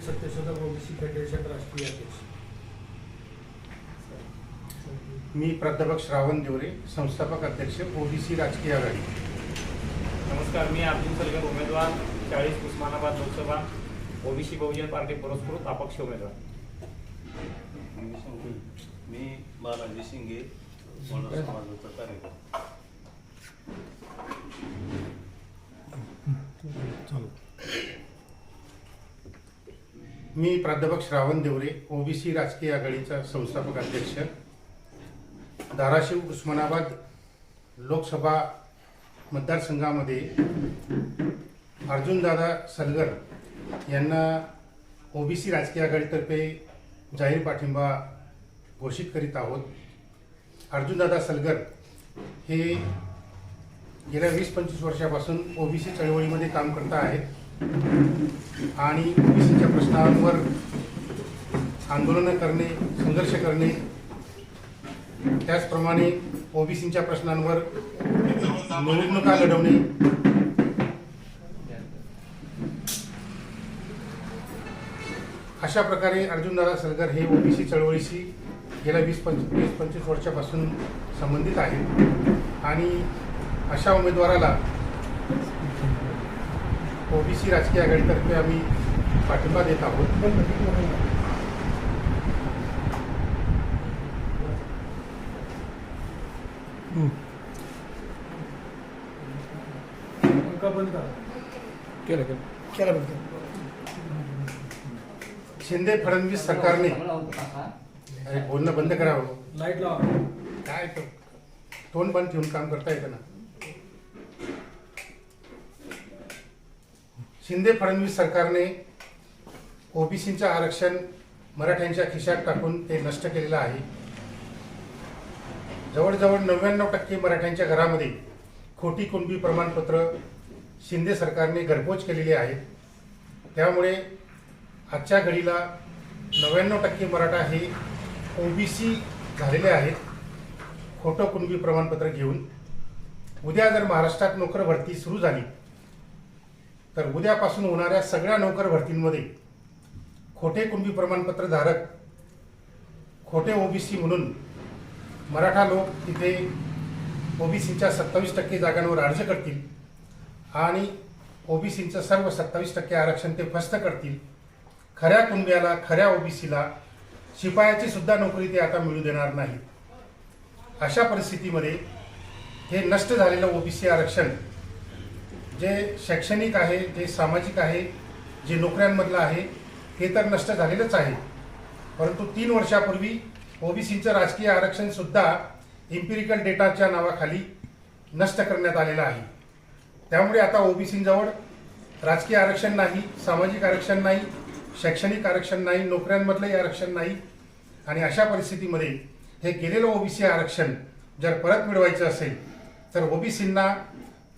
सत्यशोधक OBC federation राष्ट्रीय अध्यक्ष. मी प्राध्यापक श्रावण देवरे संस्थापक अध्यक्ष ओबीसी राजकीय आघाडी. नमस्कार मी अर्जुन सलगर उमेदवार चाळीस उस्मानाबाद लोकसभा ओबीसी बहुजन पार्टी पुरस्कृत अपक्ष उमेदवार. मी बालाजी शिंगे समाजाचा कार्यकर्ता मी प्राध्यापक श्रावण देवरे ओबीसी राजकीय आघाडीचा संस्थापक अध्यक्ष. धाराशिव उस्मानाबाद लोकसभा मतदारसंघामध्ये अर्जुनदादा सलगर यांना ओबीसी राजकीय आघाडीतर्फे जाहीर पाठिंबा घोषित करीत आहोत. अर्जुनदादा सलगर हे गेल्या वीस पंचवीस वर्षापासून ओबीसी चळवळीमध्ये काम करत आहेत. आणि ओबीसीच्या प्रश्नांवर आंदोलनं करणे संघर्ष करणे त्याचप्रमाणे ओबीसीच्या प्रश्नांवर निवडणुका लढवणे. अशा प्रकारे अर्जुनदादा सरगर हे ओबीसी चळवळीशी गेल्या वीस पंच वीस पंचवीस वर्षापासून संबंधित आहे. आणि अशा उमेदवाराला ओबीसी राजकीय आघाडीतर्फे आम्ही पाठिंबा देत आहोत. पंखा बंद करा? केलं केलं. केला शिंदे फडणवीस सरकारने अरे बोलणं बंद करावं. लाइट लावा. काय तो? तोंड बंद ठेवून काम करता येतं ना. शिंदे फडणवीस सरकारने ओबीसीचं आरक्षण मराठ्यांच्या खिशात टाकून ते नष्ट केलेलं आहे. जवळजवळ नव्याण्णव टक्के मराठ्यांच्या घरामध्ये खोटी कुणबी प्रमाणपत्र शिंदे सरकारने घरपोच केलेली आहेत त्यामुळे आजच्या घडीला नव्याण्णव टक्के मराठा हे ओबीसी झालेले आहेत. खोटं कुणबी प्रमाणपत्र घेऊन. उद्या जर महाराष्ट्रात नोकर भरती सुरू झाली तर उद्यापासून होणाऱ्या सगळ्या नोकर भरतींमध्ये खोटे कुणबी प्रमाणपत्र धारक खोटे ओबीसी म्हणून मराठा लोक तिथे ओबीसीच्या सत्तावीस टक्के जागांवर अर्ज करतील आणि ओबीसीचं सर्व सत्तावीस टक्के आरक्षण ते फस्त करतील. खऱ्या कुणब्याला खऱ्या ओबीसीला शिपायाची सुद्धा नोकरी ते आता मिळू देणार नाही अशा परिस्थितीमध्ये हे नष्ट झालेलं ओबीसी आरक्षण जे शैक्षणिक आहे जे सामाजिक आहे जे नोकऱ्यांमधलं आहे हे तर नष्ट झालेलंच आहे. परंतु तीन वर्षापूर्वी ओबीसीचं राजकीय आरक्षणसुद्धा इम्पिरिकल डेटाच्या नावाखाली नष्ट करण्यात आलेलं आहे. त्यामुळे आता ओबीसींजवळ राजकीय आरक्षण नाही सामाजिक आरक्षण नाही शैक्षणिक आरक्षण नाही नोकऱ्यांमधलंही आरक्षण नाही. आणि अशा परिस्थितीमध्ये हे गेलेलं ओबीसी आरक्षण जर परत मिळवायचं असेल तर ओबीसींना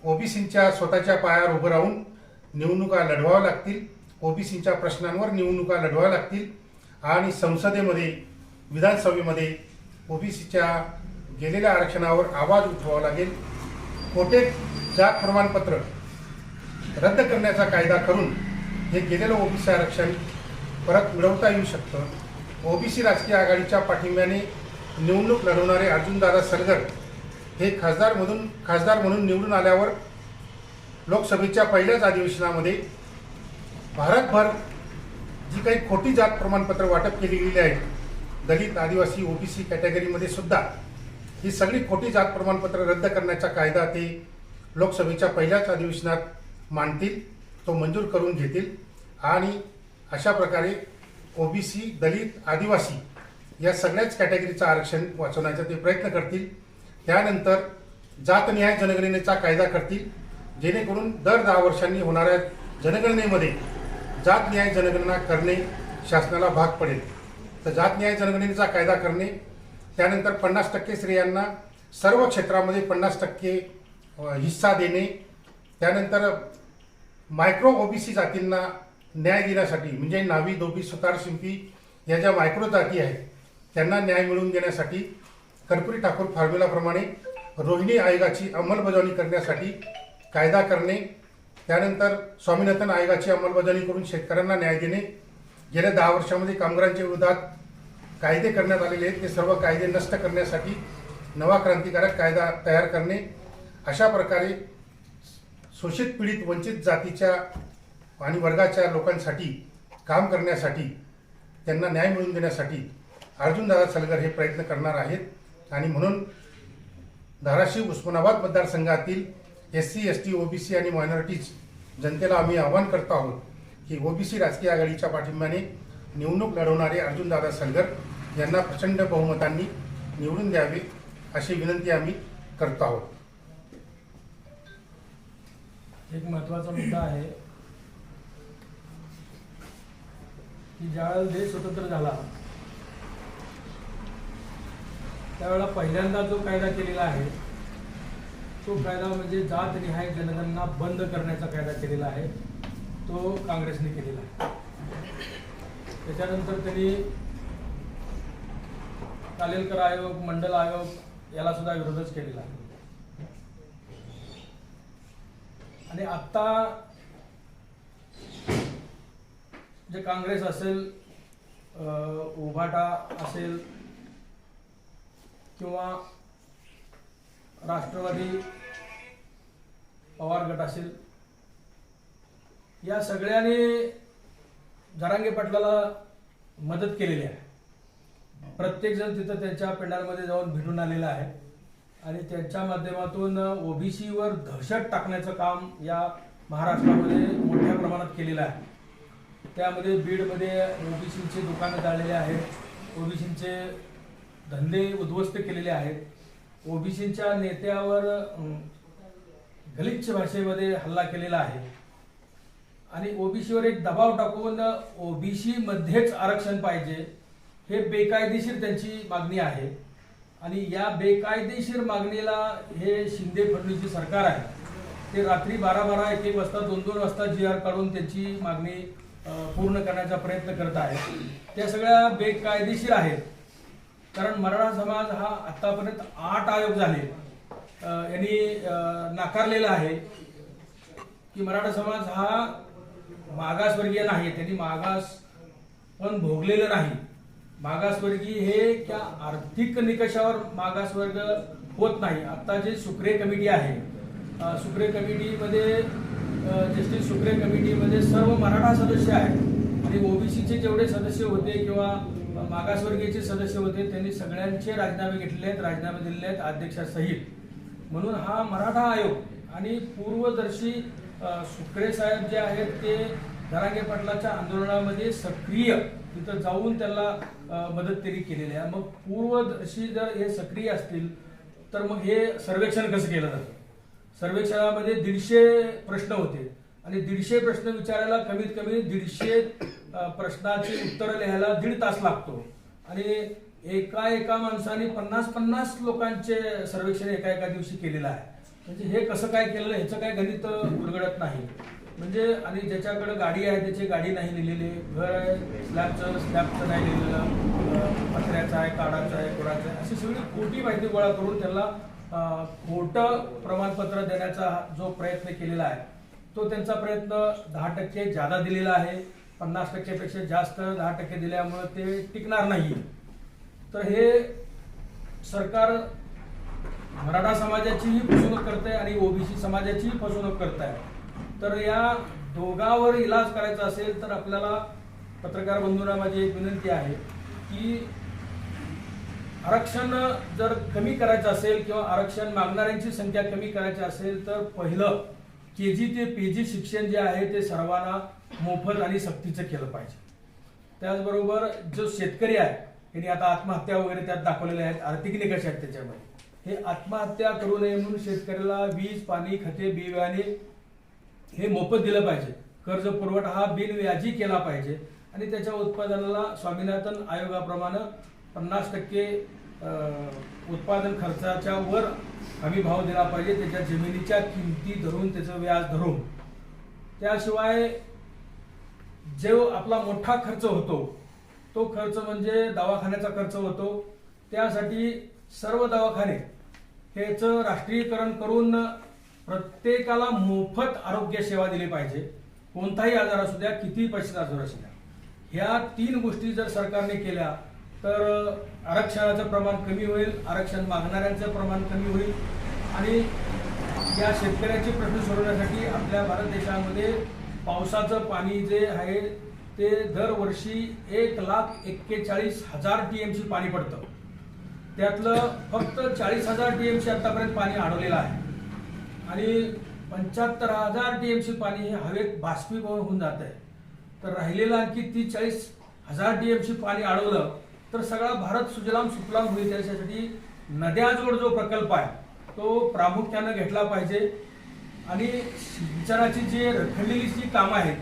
ओबीसींच्या स्वतःच्या पायावर उभं राहून निवडणुका लढवाव्या लागतील. ओबीसींच्या प्रश्नांवर निवडणुका लढवाव्या लागतील. आणि संसदेमध्ये विधानसभेमध्ये ओबीसीच्या गेलेल्या आरक्षणावर आवाज उठवावा लागेल. खोटे जात प्रमाणपत्र रद्द करण्याचा कायदा करून हे गेलेलं ओबीसी आरक्षण परत मिळवता येऊ शकतं. ओबीसी राजकीय आघाडीच्या पाठिंब्याने निवडणूक लढवणारे अर्जुनदादा सरगर हे खासदारमधून खासदार म्हणून निवडून आल्यावर लोकसभेच्या पहिल्याच अधिवेशनामध्ये भारतभर जी काही खोटी जात प्रमाणपत्र वाटप केली गेली आहेत दलित आदिवासी ओबीसी कॅटेगरीमध्ये सुद्धा ही सगळी खोटी जात प्रमाणपत्र रद्द करण्याचा कायदा ते लोकसभेच्या पहिल्याच अधिवेशनात मांडतील तो मंजूर करून घेतील आणि अशा प्रकारे ओबीसी दलित आदिवासी या सगळ्याच कॅटेगरीचं आरक्षण वाचवण्याचा ते प्रयत्न करतील. त्यानंतर जातनिहाय जनगणनेचा कायदा करतील. जेणेकरून दर दहा वर्षांनी होणाऱ्या जनगणनेमध्ये जातन्याय जनगणना करणे शासनाला भाग पडेल. तर जातन्याय जनगणनेचा कायदा करणे त्यानंतर पन्नास टक्के स्त्रियांना सर्व क्षेत्रामध्ये पन्नास टक्के हिस्सा देणे त्यानंतर मायक्रो ओबीसी जातींना न्याय देण्यासाठी म्हणजे नावी धोबी सुतार शिंपी या ज्या मायक्रो जाती आहेत त्यांना न्याय मिळवून देण्यासाठी कर्पुरी ठाकूर फॉर्म्युलाप्रमाणे रोहिणी आयोगाची अंमलबजावणी करण्यासाठी कायदा करणे त्यानंतर स्वामीनाथन आयोगाची अंमलबजावणी करून शेतकऱ्यांना न्याय देणे गेल्या दहा वर्षामध्ये कामगारांच्या विरोधात कायदे करण्यात आलेले आहेत. ते सर्व कायदे नष्ट करण्यासाठी नवा क्रांतिकारक कायदा तयार करणे. अशा प्रकारे शोषित पीडित वंचित जातीच्या आणि वर्गाच्या लोकांसाठी काम करण्यासाठी त्यांना न्याय मिळवून देण्यासाठी अर्जुनदादा सलगर हे प्रयत्न करणार आहेत. आणि म्हणून धाराशिव उस्मानाबाद मतदारसंघातील S C S T OBC आणि मायनॉरिटीज जनतेला आम्ही आवाहन करत आहोत की ओबीसी राजकीय आघाडीच्या पाठिंब्याने निवडणूक लढवणारे अर्जुनदादा सलगर यांना प्रचंड बहुमतांनी निवडून द्यावे अशी विनंती आम्ही करत आहोत. एक महत्त्वाचा मुद्दा आहे की ज्यावेळेस देश स्वतंत्र झाला त्यावेळेला पहिल्यांदा जो कायदा केलेला आहे तो कायदा म्हणजे जात निहाय जनगणना बंद करण्याचा कायदा केलेला आहे तो काँग्रेसने केलेला आहे. त्याच्यानंतर त्यांनी कालेलकर आयोग मंडल आयोग याला सुद्धा विरोधच केलेला आहे. आणि आता जे काँग्रेस असेल उभाटा असेल किंवा राष्ट्रवादी पवार गट असेल या सगळ्यांनी जरांगे पाटलाला मदत केलेली आहे. प्रत्येकजण तिथं त्यांच्या पेंडालमध्ये जाऊन भेटून आलेला आहे. आणि त्यांच्या माध्यमातून ओबीसीवर दहशत टाकण्याचं काम या महाराष्ट्रामध्ये मोठ्या प्रमाणात केलेलं आहे. त्यामध्ये बीडमध्ये ओबीसीचे दुकानं जाळलेले आहेत. ओबीसीचे धंदे उद्ध्वस्त केलेले आहेत. ओबीसीच्या नेत्यावर गलिच्छ भाषेमध्ये हल्ला केलेला आहे. आणि ओबीसीवर एक दबाव टाकून ओबीसीमध्येच आरक्षण पाहिजे हे बेकायदेशीर त्यांची मागणी आहे. आणि या बेकायदेशीर मागणीला हे शिंदे फडणवीसचे सरकार आहे. ते रात्री बारा बारा एक एक वाजता दोन दोन वाजता जी आर काढून त्यांची मागणी पूर्ण करण्याचा प्रयत्न करत आहे त्या सगळ्या बेकायदेशीर आहेत. कारण मराठा समाज हा आतापर्यंत आठ आयोग झाले. यांनी नाकारलेला आहे की मराठा समाज हा मागासवर्गीय नाही त्यांनी मागास पण भोगलेलं नाही. मागासवर्गीय हे त्या आर्थिक निकषावर मागासवर्ग होत नाही. आता जे सुक्रे कमिटी आहे सुक्रे कमिटीमध्ये अ, जस्टिस सुक्रे कमिटीमध्ये सर्व मराठा सदस्य आहेत. आणि ओबीसीचे जेवढे सदस्य होते किंवा मागासवर्गीयचे सदस्य होते त्यांनी सगळ्यांचे राजीनामे घेतले आहेत राजीनामे दिलेले आहेत अध्यक्षासहित. म्हणून हा मराठा आयोग आणि पूर्वदर्शी सुकरे साहेब जे आहेत ते धरांगे पाटलाच्या आंदोलनामध्ये सक्रिय. तिथं जाऊन त्याला मदत तरी केलेली आहे. मग पूर्वदर्शी जर हे सक्रिय असतील तर मग हे सर्वेक्षण कसं केलं जातं? सर्वेक्षणामध्ये दीडशे प्रश्न होते. आणि दीडशे प्रश्न विचारायला कमीत कमी दीडशे प्रश्नाची उत्तरं लिहायला दीड तास लागतो. आणि एका एका माणसाने पन्नास पन्नास लोकांचे सर्वेक्षण एका एका दिवशी केलेलं आहे. म्हणजे हे कसं काय केलेलं ह्याचं काय गणित उलगडत नाही. म्हणजे आणि ज्याच्याकडे गाडी आहे त्याची गाडी नाही लिहिलेली. घर आहे स्लॅबचं स्लॅबचं नाही लिहिलेलं. पत्र्याचं आहे काडाचं आहे कोणाचं आहे. अशी सगळी खोटी माहिती गोळा करून त्याला खोटं प्रमाणपत्र देण्याचा जो प्रयत्न केलेला आहे तो त्यांचा प्रयत्न दहा टक्के जादा दिलेला आहे. पन्नास टक्केपेक्षा जास्त दहा टक्के दिल्यामुळे ते टिकणार नाही. तर हे सरकार मराठा समाजाचीही फसवणूक करत आहे आणि ओबीसी समाजाचीही फसवणूक करत आहे तर या दोघावर इलाज करायचा असेल तर आपल्याला पत्रकार बंधूंना माझी एक विनंती आहे की आरक्षण जर कमी करायचं असेल किंवा आरक्षण मागणाऱ्यांची संख्या कमी करायची असेल तर पहिलं के जी ते पी जी शिक्षण जे आहे ते सर्वांना मोफत आणि सक्तीचं केलं पाहिजे. त्याचबरोबर जो शेतकरी आहे त्यांनी आता आत्महत्या वगैरे त्यात दाखवलेल्या आहेत आर्थिक निकष आहेत त्याच्यामध्ये. हे आत्महत्या करू नये म्हणून शेतकऱ्याला वीज पाणी खते बी बियाणे हे मोफत दिलं पाहिजे. कर्ज पुरवठा हा बिनव्याजी केला पाहिजे. आणि त्याच्या उत्पादनाला स्वामीनाथन आयोगाप्रमाणे पन्नास टक्के उत्पादन खर्चाच्या वर हमी भाव दिला पाहिजे त्याच्या जमिनीच्या किमती धरून त्याचं व्याज धरून. त्याशिवाय जो आपला मोठा खर्च होतो तो खर्च म्हणजे दवाखान्याचा खर्च होतो. त्यासाठी सर्व दवाखाने ह्याचं राष्ट्रीयकरण करून प्रत्येकाला मोफत आरोग्य सेवा दिली पाहिजे. कोणताही आजार असू द्या किती पैशाचा आजार असू द्या. ह्या तीन गोष्टी जर सरकारने केल्या तर आरक्षणाचं प्रमाण कमी होईल आरक्षण मागणाऱ्यांचं प्रमाण कमी होईल आणि या शेतकऱ्याचे प्रश्न सोडवण्यासाठी आपल्या भारत देशामध्ये पावसाचं पाणी जे आहे ते दरवर्षी एक लाख एक्केचाळीस हजार टी एम सी पाणी पडतं. त्यातलं फक्त चाळीस हजार टी एम सी आतापर्यंत पाणी अडवलेलं आहे. आणि पंच्याहत्तर हजार टी एम सी पाणी हे हवेत बाष्पीभवन होऊन जात आहे तर राहिलेलं आणखी ती चाळीस हजार टी सी पाणी अडवलं तर सगळा भारत सुजलाम सुफलाम होईल त्याच्यासाठी नद्याजवळ जो प्रकल्प आहे तो प्रामुख्यानं घेतला पाहिजे. आणि सिंचनाची जी रखडलेली जी कामं आहेत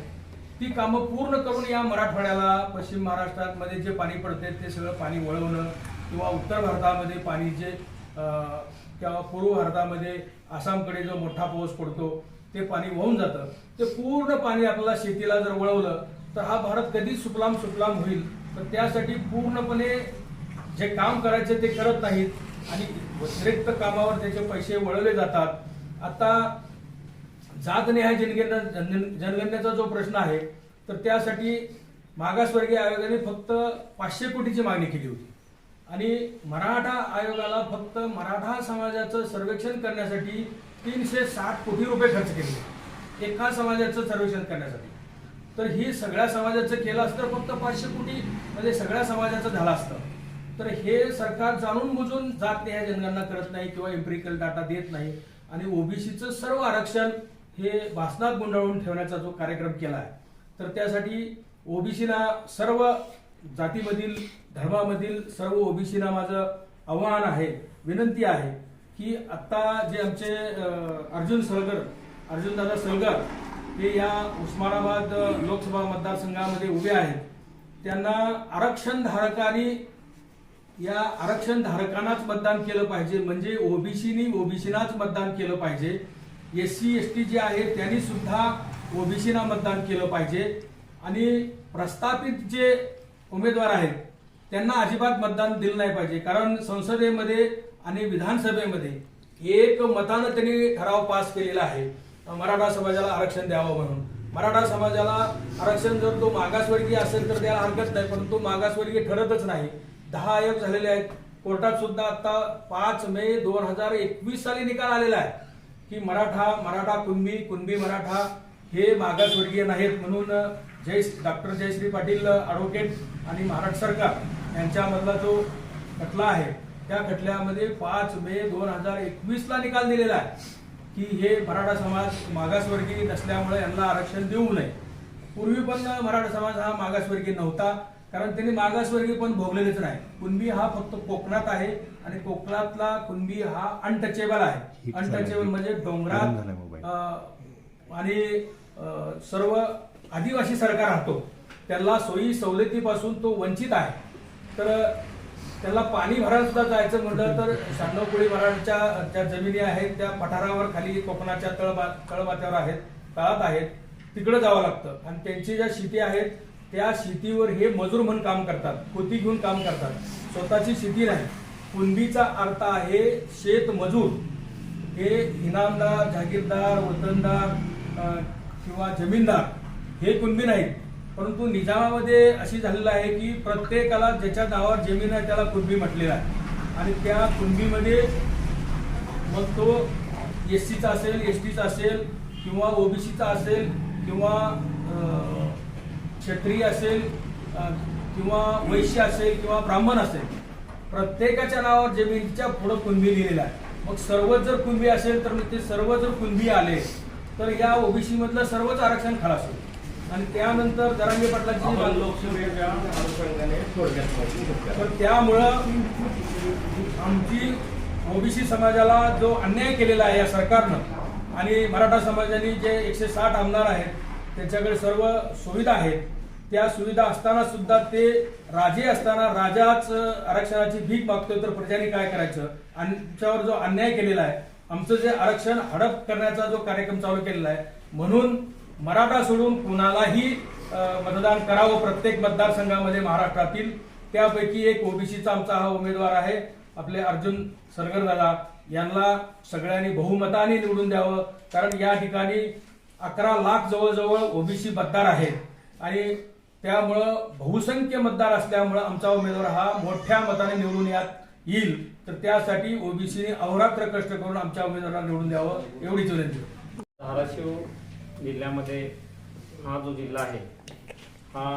ती कामं पूर्ण करून या मराठवाड्याला पश्चिम महाराष्ट्रामध्ये जे पाणी पडते ते सगळं पाणी वळवणं किंवा उत्तर भारतामध्ये पाणी जे किंवा पूर्व भारतामध्ये आसामकडे जो मोठा पाऊस पडतो ते पाणी वाहून जातं. ते पूर्ण पाणी आपल्याला शेतीला जर वळवलं तर हा भारत कधीच सुफलाम सुफलाम होईल? तर त्यासाठी पूर्णपणे जे काम करायचे ते करत नाहीत. आणि व्यतिरिक्त कामावर त्याचे पैसे वळवले जातात. आता जातनिहाय जनगणना जन- जनगणनेचा जो प्रश्न आहे तर त्यासाठी मागासवर्गीय आयोगाने फक्त पाचशे कोटीची मागणी केली होती. आणि मराठा आयोगाला फक्त मराठा समाजाचं सर्वेक्षण करण्यासाठी तीनशे साठ कोटी रुपये खर्च केले. एका समाजाचं सर्वेक्षण करण्यासाठी. तर हे सगळ्या समाजाचं केलं असतं फक्त पाचशे कोटी म्हणजे सगळ्या समाजाचं झालं असतं. तर हे सरकार जाणून बुजून जात निहाय जनगणना करत नाही किंवा एम्पिरिकल डाटा देत नाही. आणि ओबीसीचं सर्व आरक्षण हे भासनात गुंडाळून ठेवण्याचा जो कार्यक्रम केला आहे. तर त्यासाठी ओबीसीना सर्व जातीमधील धर्मामधील सर्व ओबीसीना माझं आव्हान आहे विनंती आहे की आत्ता जे आमचे अर्जुन सळगर अर्जुन दादा हे या उस्मानाबाद लोकसभा मतदारसंघामध्ये उभे आहेत. त्यांना आरक्षण धारकांनी या आरक्षण धारकांनाच मतदान केलं पाहिजे. म्हणजे ओबीसीनी ओबीसीनाच मतदान केलं पाहिजे. एस सी एस टी जे आहेत त्यांनी सुद्धा ओबीसीना मतदान केलं पाहिजे. आणि प्रस्थापित जे उमेदवार आहेत त्यांना अजिबात मतदान दिलं नाही पाहिजे. कारण संसदेमध्ये आणि विधानसभेमध्ये एक मतानं त्यांनी ठराव पास केलेला आहे. मराठा समाजाला आरक्षण द्यावं म्हणून. मराठा समाजाला आरक्षण जर तो मागासवर्गीय असेल तर त्याला हरकत नाही परंतु मागासवर्गीय ठरतच नाही. दहा आयोग झालेले आहेत. कोर्टात सुद्धा आता पाच मे दोन हजार एकवीस साली निकाल आलेला आहे. की मराठा मराठा कुणबी कुणबी मराठा हे मागासवर्गीय नाहीत म्हणून जय डॉक्टर जयश्री पाटील ॲडव्होकेट आणि महाराष्ट्र सरकार यांच्यामधला जो खटला आहे त्या खटल्यामध्ये पाच मे दोन हजार एकवीसला निकाल दिलेला आहे. की हे मराठा समाज मागासवर्गीय नसल्यामुळे यांना आरक्षण देऊ नये. पूर्वी पण मराठा समाज हा मागासवर्गीय नव्हता कारण त्यांनी मागासवर्गीय पण भोगलेलेच नाही. कुणबी हा फक्त कोकणात आहे आणि कोकणातला कुणबी हा अनटचेबल आहे. अनटचेबल म्हणजे डोंगरात आणि सर्व आदिवासी सरकार राहतो. त्याला सोयी सवलतीपासून तो वंचित आहे. तर त्याला पाणी भरायला सुद्धा जायचं म्हटलं तर शहाण्णव कोळी ज्या जमिनी आहेत त्या पठारावर खाली कोकणाच्या तळबा तळबात्यावर आहेत तळात आहेत तिकडे जावं लागतं. आणि त्यांची ज्या शेती आहेत त्या शेतीवर हे मजूर म्हणून काम करतात कोती घेऊन काम करतात. स्वतःची शेती नाही. कुणबीचा अर्थ आहे शेत मजूर. हे इनामदार जागीरदार वतनदार किंवा जमीनदार हे कुणबी नाहीत. परंतु निजामामध्ये अशी झालेलं आहे की प्रत्येकाला ज्याच्या नावावर जमीन आहे त्याला कुणबी म्हटलेलं आहे. आणि त्या कुणबीमध्ये मग तो एस सीचा असेल एस टीचा असेल किंवा ओबीसीचा असेल किंवा क्षत्रिय असेल किंवा वैश्य असेल किंवा ब्राह्मण असेल प्रत्येकाच्या नावावर जमिनीच्या पुढं कुणबी लिहिलेला आहे. मग सर्वच जर कुणबी असेल तर मग ते सर्व जर कुणबी आले तर या ओबीसीमधलं सर्वच आरक्षण खलास होईल. आणि त्यानंतर दरांगे पाटलाची लोकसभेच्या अनुषंगाने थोडक्यात तर त्यामुळं आमची ओबीसी समाजाला जो अन्याय केलेला आहे या सरकारनं आणि मराठा समाजाने जे एकशे साठ आमदार आहेत त्यांच्याकडे सर्व सुविधा आहेत. त्या सुविधा असताना सुद्धा ते राजे असताना राजाच आरक्षणाची भीक मागतोय तर प्रजाने काय करायचं? आमच्यावर जो अन्याय केलेला आहे आमचं जे आरक्षण हडप करण्याचा जो कार्यक्रम चालू केलेला आहे म्हणून मराठा सोडून कुणालाही मतदान करावं प्रत्येक मतदारसंघामध्ये महाराष्ट्रातील. त्यापैकी एक ओबीसीचा आमचा हा उमेदवार आहे आपले अर्जुन सरगर दादा. यांना सगळ्यांनी बहुमताने निवडून द्यावं कारण या ठिकाणी अकरा लाख जवळजवळ ओबीसी मतदार आहेत. आणि त्यामुळं बहुसंख्य मतदार असल्यामुळं आमचा उमेदवार हा मोठ्या मताने निवडून यात येईल. तर त्यासाठी ओबीसीने अहोरात्र कष्ट करून आमच्या उमेदवाराला निवडून द्यावं एवढीच विनंती. धाराशिव जिल्ह्यामध्ये हा जो जिल्हा आहे हा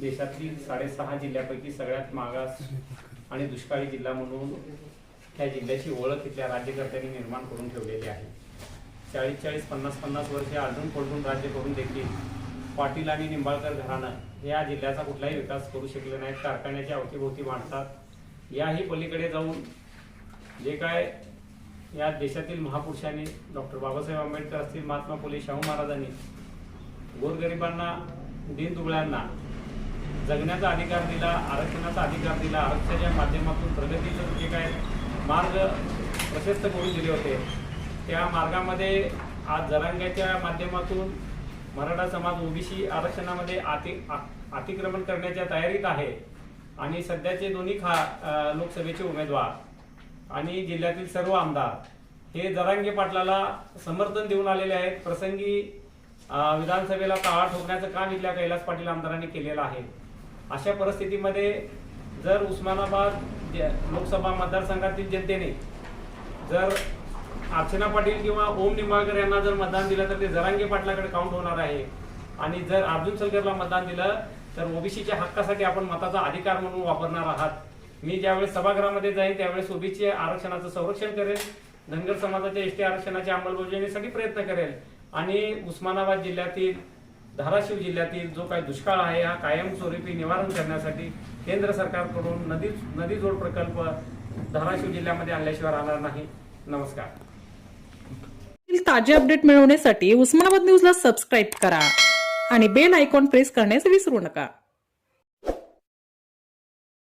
देशातील साडेसहा जिल्ह्यापैकी सगळ्यात मागास आणि दुष्काळी जिल्हा म्हणून ह्या जिल्ह्याची ओळख इथल्या राज्यकर्त्यांनी निर्माण करून ठेवलेली आहे. चाळीस चाळीस पन्नास पन्नास वर्षे अजून पडून राज्य करून देखील पाटील आणि निंबाळकर घराणं या जिल्ह्याचा कुठलाही विकास करू शकले नाहीत. कारखान्याच्या अवतीभोवती मांडतात याही पलीकडे जाऊन जे काय या देशातील महापुरुषांनी डॉक्टर बाबासाहेब आंबेडकर असतील महात्मा फुले शाहू महाराजांनी गोरगरिबांना दीनदुबळ्यांना जगण्याचा अधिकार दिला आरक्षणाचा अधिकार दिला आरक्षणाच्या माध्यमातून प्रगतीचं जे काय मार्ग प्रशस्त करून दिले होते त्या मार्गामध्ये आज जरांग्याच्या माध्यमातून मराठा समाज ओबीसी आरक्षणामध्ये अति आ- अतिक्रमण करण्याच्या तयारीत आहे आणि सध्याचे दोन्ही खा लोकसभेचे उमेदवार आणि जिल्ह्यातील सर्व आमदार हे जरांगे पाटलाला समर्थन देऊन आलेले आहेत. प्रसंगी विधानसभेला टाळा ठोकण्याचं काम इथल्या कैलास पाटील आमदारांनी केलेलं आहे. अशा परिस्थितीमध्ये जर उस्मानाबाद लोकसभा मतदारसंघातील जनतेने जर अर्चना पाटील किंवा ओम निंबाळकर यांना जर मतदान दिलं तर ते जरांगे पाटलाकडे काउंट होणार आहे. आणि जर अर्जुन सलगरला मतदान दिलं तर ओबीसीच्या हक्कासाठी आपण मताचा अधिकार म्हणून वापरणार आहात. मी ज्यावेळेस सभागृहामध्ये जाईन त्यावेळेस ओबीसी आरक्षणाचं संरक्षण करेल धनगर समाजाच्या एसटी आरक्षणाच्या अंमलबजावणीसाठी प्रयत्न करेल. आणि उस्मानाबाद जिल्ह्यातील धाराशिव जिल्ह्यातील जो काही दुष्काळ आहे हा कायमस्वरूपी निवारण करण्यासाठी केंद्र सरकारकडून नदी नदी जोड प्रकल्प धाराशिव जिल्ह्यामध्ये आणल्याशिवाय राहणार नाही. नमस्कार. ताजे अपडेट मिळवण्यासाठी उस्मानाबाद न्यूजला सबस्क्राईब करा आणि बेल आयकॉन प्रेस करण्यास विसरू नका.